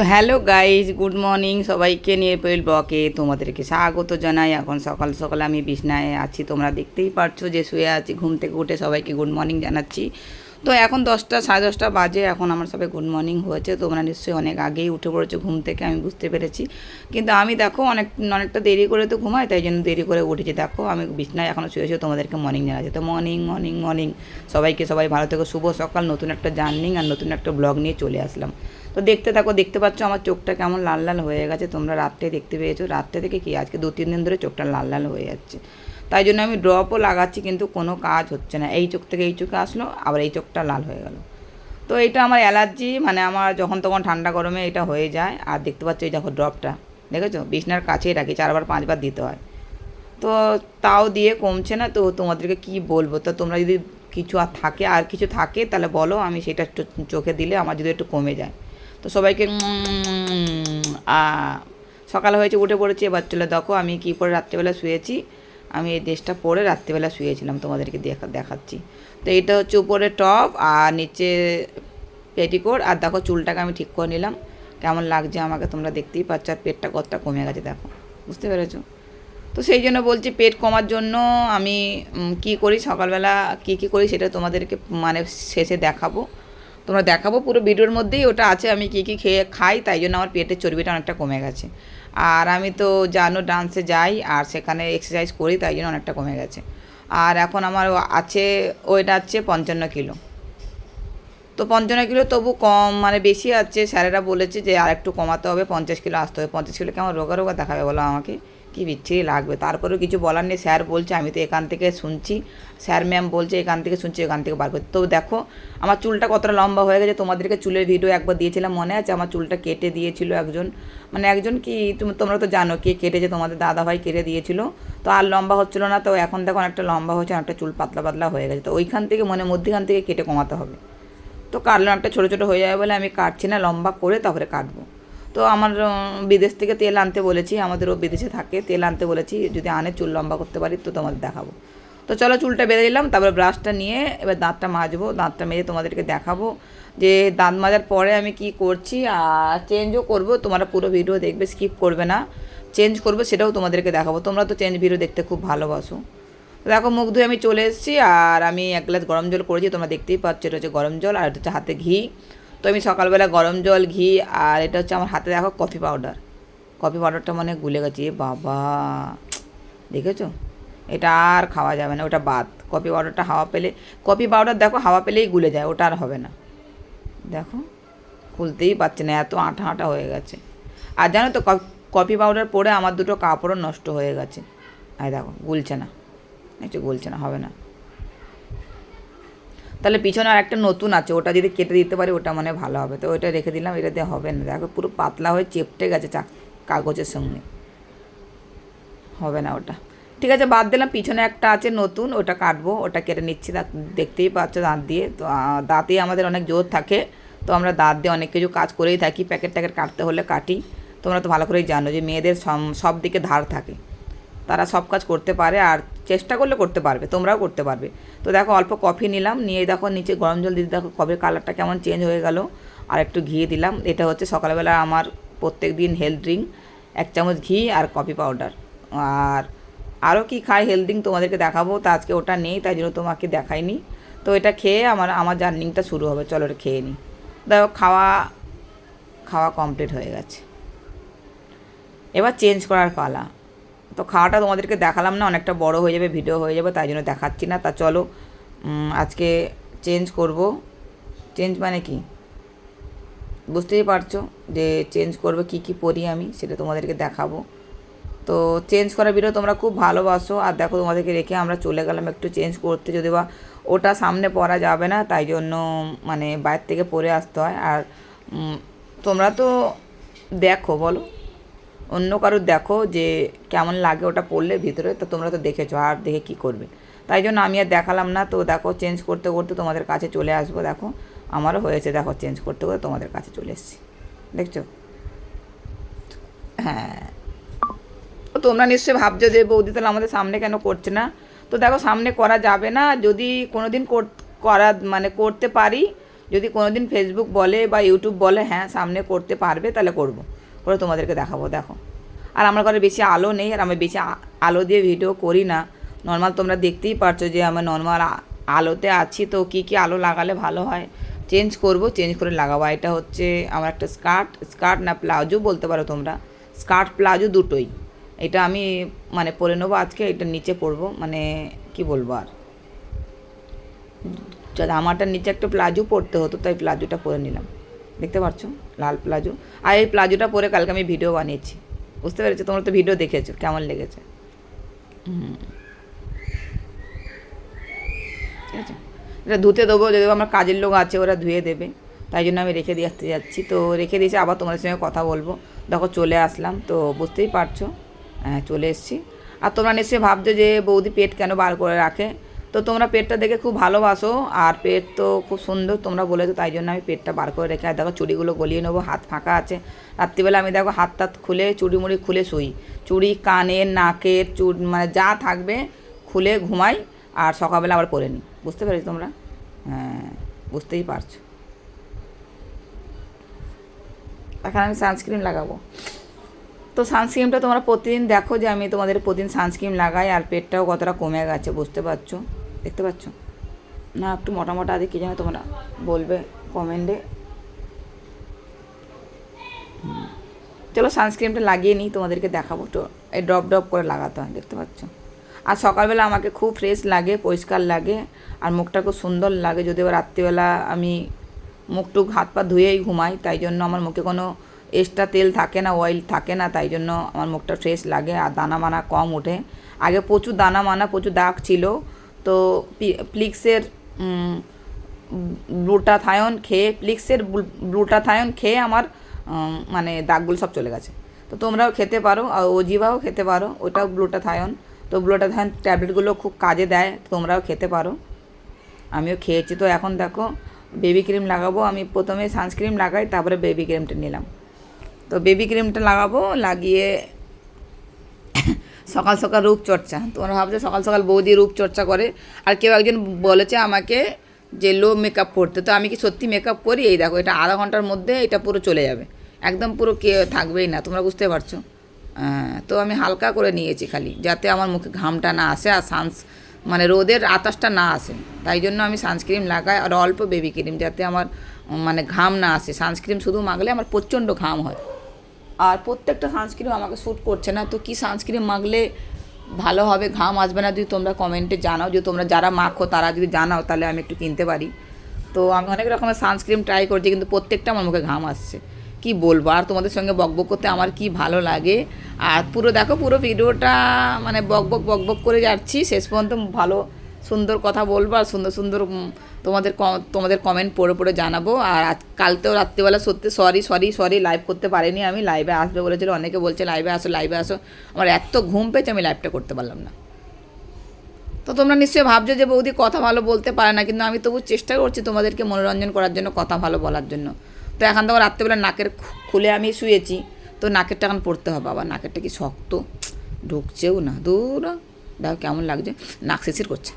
তো hello guys good morning সবাইকে নিয়ে পেল ব্লকে তোমাদেরকে স্বাগত জানাই। এখন সকাল সকাল আমি বিছনায় আছি, তোমরা দেখতেই পারছ যে শুয়ে আছি, ঘুম থেকে উঠে সবাইকে গুড মর্নিং জানাচ্ছি। তো এখন দশটা, সাড়ে দশটা বাজে, এখন আমার সবাই গুড মর্নিং হয়েছে, তোমরা নিশ্চয়ই অনেক আগেই উঠে পড়েছো ঘুম থেকে, আমি বুঝতে পেরেছি। কিন্তু আমি দেখো অনেক, অনেকটা দেরি করে তো ঘুমাই, তাই জন্য দেরি করে উঠেছি। দেখো আমি বিছনায় এখনও শুয়ে শুয়ে তোমাদেরকে মর্নিং জানাচ্ছি। তো মর্নিং মর্নিং মর্নিং সবাইকে সবাই ভালো থেকে, শুভ সকাল, নতুন একটা জার্নিং আর নতুন একটা ব্লগ নিয়ে চলে আসলাম। তো দেখতে থাকো, দেখতে পাচ্ছ আমার চোখটা কেমন লাল লাল হয়ে গেছে। তোমরা রাত্রে দেখতে পেয়েছ। রাত্রে থেকে কি? আজকে দু তিন দিন ধরে চোখটা লাল লাল হয়ে যাচ্ছে। তাই জন্য আমি ড্রপও লাগাচ্ছি, কিন্তু কোনো কাজ হচ্ছে না। এই চোখ থেকে এই চোখে আসলো, আবার এই চোখটা লাল হয়ে গেল। তো এটা আমার অ্যালার্জি মানে আমার যখন তখন ঠান্ডা গরমে এটা হয়ে যায়। আর দেখতে পাচ্ছ এই দেখো ড্রপটা দেখেছ? বিছনার কাছেই রাখি, চারবার পাঁচবার দিতে হয়। তো তাও দিয়ে কমছে না। তো তোমাদেরকে কি বলব? তো তোমরা যদি কিছু আর থাকে, আর কিছু থাকে, তাহলে বলো। আমি সেটা চোখে দিলে আমার যদি একটু কমে যায়। তো সবাইকে সকাল হয়েছে, উঠে পড়েছি। এবার চলে দেখো, আমি কী পরে রাত্রিবেলা শুয়েছি। আমি এই ড্রেসটা পরে রাত্রিবেলা শুয়েছিলাম, তোমাদেরকে দেখা, দেখাচ্ছি। তো এটা হচ্ছে উপরে টপ, আর নিচে পেটিকোট। আর দেখো, চুলটাকে আমি ঠিক করে নিলাম। কেমন লাগছে আমাকে তোমরা দেখতেই পাচ্ছ, আর পেটটা কতটা কমে গেছে, দেখো। বুঝতে পেরেছ? তো সেই জন্য বলছি, পেট কমার জন্য আমি কি করি সকালবেলা, কি কি করি সেটা তোমাদেরকে মানে শেষে দেখাবো। তোমরা দেখাবো, পুরো ভিডিওর মধ্যেই ওটা আছে, আমি কি কি খেয়ে খাই, তাই জন্য আমার পেটের চর্বিটা অনেকটা কমে গেছে। আর আমি তো জানো ডান্সে যাই, আর সেখানে এক্সারসাইজ করি, তাই জন্য অনেকটা কমে গেছে। আর এখন আমার আছে ওয়েট আছে পঞ্চান্ন কিলো। তো পঞ্চান্ন কিলো তবু কম মানে বেশি আছে, স্যারেরা বলেছে যে আর একটু কমাতে হবে, পঞ্চাশ কিলো আসতে হবে। পঞ্চাশ কিলো কেমন রোগা রোগা দেখাবে বলো আমাকে। কি বিচ্ছিরি লাগবে? তারপরেও কিছু বলার নেই। স্যার বলছে, আমি তো এখান থেকে শুনছি। স্যার ম্যাম বলছে, এখান থেকে শুনছি, এখান থেকে বার করতে তো দেখো, আমার চুলটা কতটা লম্বা হয়ে গেছে। তোমাদেরকে চুলের ভিডিও একবার দিয়েছিলাম, মনে আছে? আমার চুলটা কেটে দিয়েছিল একজন। মানে একজন কি, তুমি, তোমরা তো জানো কে কেটেছে, তোমাদের দাদা ভাই কেটে দিয়েছিল। তো আর লম্বা হচ্ছিল না। তো এখন দেখো, অনেকটা লম্বা হচ্ছে অনেকটা চুল পাতলা পাতলা হয়ে গেছে। তো ওইখান থেকে মনে মধ্যেখান থেকে কেটে কমাতে হবে। তো কাটলাম, একটা ছোটো ছোটো হয়ে যাবে বলে আমি কাটছি না, লম্বা করে তারপরে কাটবো। তো আমার বিদেশ থেকে তেল আনতে বলেছি, আমাদেরও বিদেশে থাকে, তেল আনতে বলেছি, যদি আনে চুল লম্বা করতে পারি তো তোমাদের দেখাবো। তো চলো চুলটা বেঁধে দিলাম তারপরে ব্রাশটা নিয়ে এবার দাঁতটা মাজবো, দাঁতটা মেজে তোমাদেরকে দেখাবো যে দাঁত মাজার পরে আমি কি করছি, আর চেঞ্জও করব, তোমরা পুরো ভিডিও দেখবে স্কিপ করবে না। চেঞ্জ করব সেটাও তোমাদেরকে দেখাবো, তোমরা তো চেঞ্জ ভিডিও দেখতে খুব ভালোবাসো। দেখো মুখ ধুয়ে আমি চলে এসেছি, আর আমি এক গ্লাস গরম জল করেছি, তোমরা দেখতেই পাচ্ছ এটা হচ্ছে গরম জল, আর হচ্ছে হাতে ঘি। তো আমি সকালবেলা গরম জল, ঘি, আর এটা হচ্ছে আমার হাতে দেখো কফি পাউডার। কফি পাউডারটা মানে গুলে গেছে বাবা। দেখেছ? এটা আর খাওয়া যাবে না, ওটা বাদ। কফি পাউডারটা হাওয়া পেলে, কফি পাউডার দেখো হাওয়া পেলেই গুলে যায়, ওটা আর হবে না। দেখো, খুলতেই পারছে না, এত আঠা আঠা হয়ে গেছে। আর জানো তো কফি পাউডার পরে আমার দুটো কাপড়ও নষ্ট হয়ে গেছে। আর দেখো, গুলছে না। একটু গুলছে না, হবে না। তাহলে পিছনে আর একটা নতুন আছে, ওটা যদি কেটে দিতে পারি, ওটা মানে ভালো হবে। তো ওইটা রেখে দিলাম, এটা দিয়ে হবে না। দেখো, পুরো পাতলা হয়ে চেপটে গেছে চাক কাগজের সঙ্গে। হবে না ওটা। ঠিক আছে, বাদ দিলাম, পিছনে একটা আছে নতুন, ওটা কাটবো, ওটা কেটে নিচ্ছি, দাঁত দেখতেই পাচ্ছ দাঁত দিয়ে। তো দাঁতেই আমাদের অনেক জোর থাকে। তো আমরা দাঁত দিয়ে অনেক কিছু কাজ করেই থাকি, প্যাকেট ট্যাকেট কাটতে হলে কাটি। তোমরা তো ভালো করেই জানো যে মেয়েদের সব দিকে ধার থাকে। তারা সব কাজ করতে পারে আর চেষ্টা করলে করতে পারবে, তোমরাও করতে পারবে। তো দেখো অল্প কফি নিলাম, নিয়ে দেখো নিচে গরম জল দিতে দেখো কফির কালারটা কেমন চেঞ্জ হয়ে গেল। আর একটু ঘি দিলাম, এটা হচ্ছে সকালবেলা আমার প্রত্যেক দিন হেলথ ড্রিঙ্ক এক চামচ ঘি আর কফি পাউডার আর আরও কি খাই হেলথ ড্রিঙ্ক তোমাদেরকে দেখাবো, তা আজকে ওটা নেই, তাই জন্য তোমাকে দেখাইনি। তো এটা খেয়ে আমার আমার জার্নিংটা শুরু হবে, চলো এটা খেয়ে নিই দেখো খাওয়া খাওয়া কমপ্লিট হয়ে গেছে। এবার চেঞ্জ করার পালা। তো খাওয়াটা তোমাদেরকে দেখালাম না, অনেকটা বড় হয়ে যাবে, ভিডিও হয়ে যাবে, তাই জন্য দেখাচ্ছি না। তা চলো আজকে চেঞ্জ করব। চেঞ্জ মানে কি? বুঝতেই পারছ যে চেঞ্জ করবে, কি কি পরি আমি, সেটা তোমাদেরকে দেখাবো। তো চেঞ্জ করার ভিডিও তোমরা খুব ভালোবাসো, আর দেখো তোমাদেরকে রেখে আমরা চলে গেলাম একটু চেঞ্জ করতে, যদি বা ওটা সামনে পরা যাবে না, তাই জন্য মানে বাইরে থেকে পরে আসতে হয়। আর তোমরা তো দেখো, বলো। অন্য কারোর দেখো যে কেমন লাগে ওটা পড়লে ভিতরে, তো তোমরা তো দেখেছ আর দেখে কি করবে। তাই জন্য আমি আর দেখালাম না, তো দেখো চেঞ্জ করতে করতে তোমাদের কাছে চলে আসব, দেখো। আমারও হয়েছে, দেখো চেঞ্জ করতে করতে তোমাদের কাছে চলে এসেছি। দেখছ? হ্যাঁ। তোমরা নিশ্চয়ই ভাবছ যে, বৌদি তাহলে আমাদের সামনে কেন করছে না? তো দেখো সামনে করা যাবে না, যদি কোনো দিন করা মানে করতে পারি, যদি কোনো দিন ফেসবুক বলে বা ইউটিউব বলে হ্যাঁ সামনে করতে পারবে, তাহলে করব। করে তোমাদেরকে দেখাবো, দেখো। আর আমার ঘরে বেশি আলো নেই, আর আমি বেশি আলো দিয়ে ভিডিও করি না। নর্মাল তোমরা দেখতেই পারছ যে আমি নর্মাল আলোতে আছি, তো কী কী আলো লাগালে ভালো হয়? চেঞ্জ করব চেঞ্জ করে লাগাবো। এটা হচ্ছে আমার একটা স্কার্ট স্কার্ট না প্লাজো বলতে পারো তোমরা। স্কার্ট প্লাজো দুটোই। এটা আমি মানে পরে নেব আজকে, এটা নিচে পরবো মানে কি বলব আর? যদি আমারটার নিচে একটা প্লাজো পরতে হতো, তাই প্লাজোটা পরে নিলাম। দেখতে পাচ্ছ লাল প্লাজো। আর এই প্লাজোটা পরে কালকে আমি ভিডিও বানিয়েছি। বুঝতে পেরেছ? তোমরা তো ভিডিও দেখেছ কেমন লেগেছে। ঠিক আছে? এটা ধুতে দেবো যদি আমার কাজের লোক আছে ওরা ধুয়ে দেবে। তাই জন্য আমি রেখে দিয়ে আসতে যাচ্ছি। তো রেখে দিয়েছি আবার তোমাদের সঙ্গে কথা বলব। দেখো চলে আসলাম। তো বুঝতেই পারছ? হ্যাঁ চলে এসেছি। আর তোমরা নিশ্চয়ই ভাবছ যে বৌদি পেট কেন বার করে রাখে? তো তোমরা পেটটা দেখে খুব ভালোবাসো, আর পেট তো খুব সুন্দর তোমরা বলেছ, তাই জন্য আমি পেটটা বার করে রেখে, আর দেখো চুড়িগুলো গলিয়ে নেব, হাত ফাঁকা আছে। রাত্রিবেলা আমি দেখো হাত টাত খুলে চুড়ি মুড়ি খুলে শুই। চুড়ি কানের, নাকের, চুড় মানে যা থাকবে খুলে ঘুমাই, আর সকালবেলা আবার পরে নিই। বুঝতে পেরেছ তোমরা? হ্যাঁ বুঝতেই পারছ। এখন আমি সানস্ক্রিন লাগাবো। তো সানস্ক্রিনটা তোমরা প্রতিদিন দেখো যে আমি তোমাদের প্রতিদিন সানস্ক্রিন লাগাই, আর পেটটাও কতটা কমে গেছে, বুঝতে পারছ? দেখতে পাচ্ছ? না, একটু মোটা মোটা আছে কি জানো তোমরা বলবে কমেন্টে চলো সানস্ক্রিনটা লাগিয়ে নিই, তোমাদেরকে দেখাবো। তো এই ড্রপ ড্রপ করে লাগাতে হয়, দেখতে পাচ্ছ? আর সকালবেলা আমাকে খুব ফ্রেশ লাগে, পরিষ্কার লাগে, আর মুখটা খুব সুন্দর লাগে। যদি আবার রাত্রিবেলা আমি মুখটুক হাত পা ধুয়েই ঘুমাই, তাই জন্য আমার মুখে কোনো এক্সট্রা তেল থাকে না অয়েল থাকে না, তাই জন্য আমার মুখটা ফ্রেশ লাগে। আর দানা মানা কম ওঠে। আগে প্রচুর দানা মানা, প্রচুর দাগ ছিল তো প্লিক্সের ব্লুটাথায়ন খেয়ে প্লিক্সের ব্লুটাথায়ন খেয়ে আমার মানে দাগগুলো সব চলে গেছে। তো তোমরাও খেতে পারো, আর ওজিভাও খেতে পারো, ওটাও ব্লুটাথায়ন তো ব্লুটাথায়ন ট্যাবলেটগুলো খুব কাজে দেয়, তোমরাও খেতে পারো। আমিও খেয়েছি, তো এখন দেখো বেবি ক্রিম লাগাবো, আমি প্রথমে সানস্ক্রিম লাগাই, তারপরে বেবি ক্রিমটা নিলাম। তো বেবি ক্রিমটা লাগাবো, লাগিয়ে সকাল সকাল রূপচর্চা। তোমরা ভাবছ সকাল সকাল বৌদি রূপচর্চা করে। আর কেউ একজন বলেছে আমাকে যে লো মেকআপ করতে তো আমি কি সত্যি মেকআপ করি? এই দেখো এটা আধা ঘণ্টার মধ্যে এটা পুরো চলে যাবে। একদম পুরো কে থাকবেই না তোমরা বুঝতে পারছ? আহ, তো আমি হালকা করে নিয়েছি খালি যাতে আমার মুখে ঘামটা না আসে আর সানস মানে রোদের আতাসটা না আসে। তাই জন্য আমি সানস্ক্রিন লাগাই আর অল্প বেবি ক্রিম যাতে আমার মানে ঘাম না আসে। সানস্ক্রিন শুধু মাগলে আমার প্রচণ্ড ঘাম হয়। আর প্রত্যেকটা সানস্ক্রিম আমাকে শ্যুট করছে না। তো কি সানস্ক্রিন মাগলে ভালো হবে? ঘাম আসবে না যদি তোমরা কমেন্টে জানাও। যে তোমরা যারা মাখো, তারা যদি জানাও, তাহলে আমি একটু কিনতে পারি। তো আমি অনেক রকমের সানস্ক্রিম ট্রাই করছি, কিন্তু প্রত্যেকটা আমার মুখে ঘাম আসছে। কি বলব? আর তোমাদের সঙ্গে বকবক করতে আমার কি ভালো লাগে? আর পুরো দেখো, পুরো ভিডিওটা মানে বকবক বকবক করে যাচ্ছি। শেষ পর্যন্ত ভালো সুন্দর কথা বলব আর সুন্দর সুন্দর তোমাদের তোমাদের কমেন্ট পড়ে পড়ে জানাব। আর কালকেও রাত্রিবেলা সত্যি সরি সরি সরি লাইভ করতে পারিনি আমি লাইভে আসবে বলেছিল, অনেকে বলছে লাইভে আসো লাইভে আসো। আমার এত ঘুম পেয়েছে, আমি লাইভটা করতে পারলাম না। তো তোমরা নিশ্চয়ই ভাবছ যে বৌদি কথা ভালো বলতে পারে না, কিন্তু আমি তবু চেষ্টা করছি তোমাদেরকে মনোরঞ্জন করার জন্য, কথা ভালো বলার জন্য। তো এখন তো রাত্রেবেলা নাকের খুলে আমি শুয়েছি, তো নাকেরটা এখন পড়তে হবে, আবার নাকেরটা কি শক্ত, ঢুকছেও না, দূর, দেখো কেমন লাগছে, নাক শিশির করছে।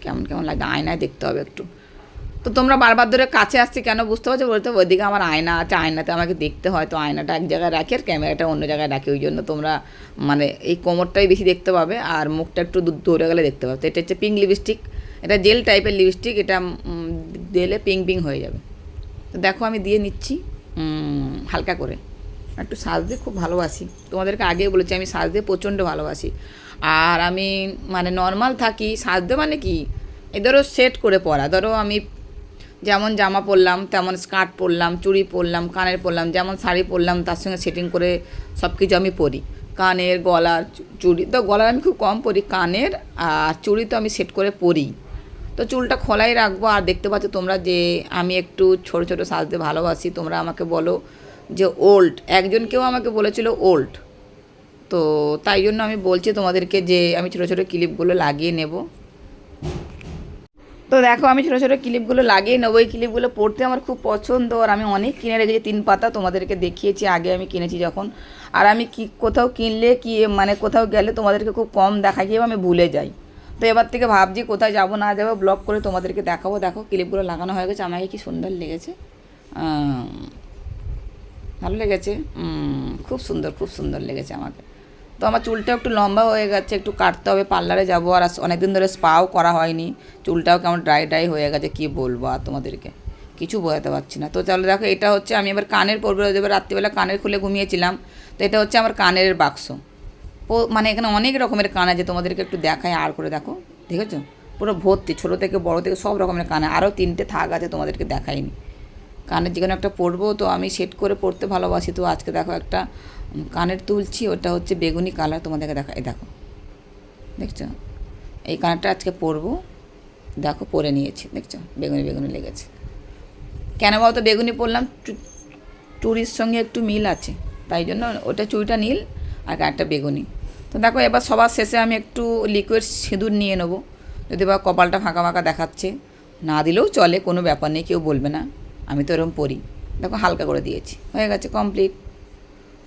কেমন কেমন লাগে আয়নায় দেখতে হবে একটু। তো তোমরা বারবার ধরে কাছে আসছি কেন বুঝতে পারছ? বলতে ওইদিকে আমার আয়না আছে, আয়নাতে আমাকে দেখতে হয়, তো আয়নাটা এক জায়গায় রাখি আর ক্যামেরাটা অন্য জায়গায় রাখি, ওই জন্য তোমরা মানে এই কোমরটাই বেশি দেখতে পাবে আর মুখটা একটু দূ- দূরে গেলে দেখতে পাবে। তো এটা হচ্ছে পিঙ্ক লিপস্টিক এটা জেল টাইপের লিপস্টিক এটা দিলে পিঙ্ক পিঙ্ক হয়ে যাবে। তো দেখো আমি দিয়ে নিচ্ছি হালকা করে। একটু সাজ দিয়ে খুব ভালোবাসি। তোমাদেরকে আগেই বলেছি, আমি সাজ দিয়ে প্রচণ্ড ভালোবাসি। আর আমি মানে নর্মাল থাকি, সাজতে মানে কি? এই ধরো সেট করে পরা। ধরো আমি যেমন জামা পরলাম, তেমন স্কার্ট পরলাম, চুড়ি পরলাম, কানের পরলাম, যেমন শাড়ি পরলাম, তার সঙ্গে সেটিং করে সব কিছু আমি পরি। কানের, গলার চুড়ি তো গলার আমি খুব কম পরি, কানের আর চুড়ি তো আমি সেট করে পরি। তো চুলটা খোলাই রাখব আর দেখতে পাচ্ছ তোমরা যে আমি একটু ছোট ছোট সাজতে ভালোবাসি। তোমরা আমাকে বলো যে ওল্ড একজন কেউ আমাকে বলেছিল ওল্ড তো তাই জন্য আমি বলছি তোমাদেরকে যে আমি ছোটো ছোটো ক্লিপগুলো লাগিয়ে নেব। তো দেখো, আমি ছোটো ছোটো ক্লিপগুলো লাগিয়ে নেব। এই ক্লিপগুলো পড়তে আমার খুব পছন্দ আর আমি অনেক কিনে রেখেছি। তিন পাতা তোমাদেরকে দেখিয়েছি, আগে আমি কিনেছি যখন। আর আমি কি, কোথাও কিনলে কি মানে কোথাও গেলে তোমাদেরকে খুব কম দেখা গিয়ে আমি ভুলে যাই। তো এবার থেকে ভাবছি কোথায় যাব, না যাব ব্লগ করে তোমাদেরকে দেখাবো। দেখো ক্লিপগুলো লাগানো হয়ে গেছে। আমাকে কি সুন্দর লেগেছে। ভালো লেগেছে। খুব সুন্দর খুব সুন্দর লেগেছে আমাকে। তো আমার চুলটা একটু লম্বা হয়ে গেছে, একটু কাটতে হবে, পার্লারে যাব আর অনেক দিন ধরে স্পাও করা হয়নি। চুলটাও কেমন ড্রাই ড্রাই হয়ে গেছে, কী বলব আর তোমাদেরকে? কিছু বোঝাতে পারছি না। তো চলো দেখো, এটা হচ্ছে আমি এবার কানের পরবো, এবার রাত্রিবেলা কানের খুলে ঘুমিয়েছিলাম। তো এটা হচ্ছে আমার কানের বাক্স। মানে এখানে অনেক রকমের কান আছে, তোমাদেরকে একটু দেখায় আর করে দেখো। দেখেছ? পুরো ভর্তি, ছোটো থেকে বড় থেকে সব রকমের কানে আরও তিনটে থাক আছে, তোমাদেরকে দেখাইনি। কানের যেখানে একটা পরবো, তো আমি সেট করে পড়তে ভালোবাসি। তো আজকে দেখো একটা কানের তুলছি, ওটা হচ্ছে বেগুনি কালার, তোমাদেরকে দেখা এই দেখো। দেখছ? এই কানেরটা আজকে পরবো। দেখো, পরে নিয়েছি, দেখছ? বেগুনি বেগুনি লেগেছে। কেন বলতো, বেগুনি পরলাম চু- চুড়ির সঙ্গে একটু মিল আছে। তাই জন্য ওটা চুড়িটা নীল আর একটা বেগুনি। তো দেখো, এবার সবার শেষে আমি একটু লিকুইড সিঁদুর নিয়ে নেব। যদি বা কপালটা ফাঁকা ফাঁকা দেখাচ্ছে, না দিলেও চলে, কোনো ব্যাপার নেই, কেউ বলবে না। আমি তো এরকম পরি। দেখো, হালকা করে দিয়েছি। হয়ে গেছে কমপ্লিট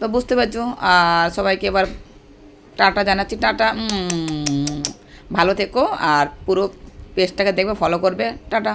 তো বুঝতে পারছ? আর সবাইকে এবার টাটা জানাচ্ছি। টাটা ভালো থেকো আর পুরো পেজটাকে দেখবে ফলো করবে। টাটা।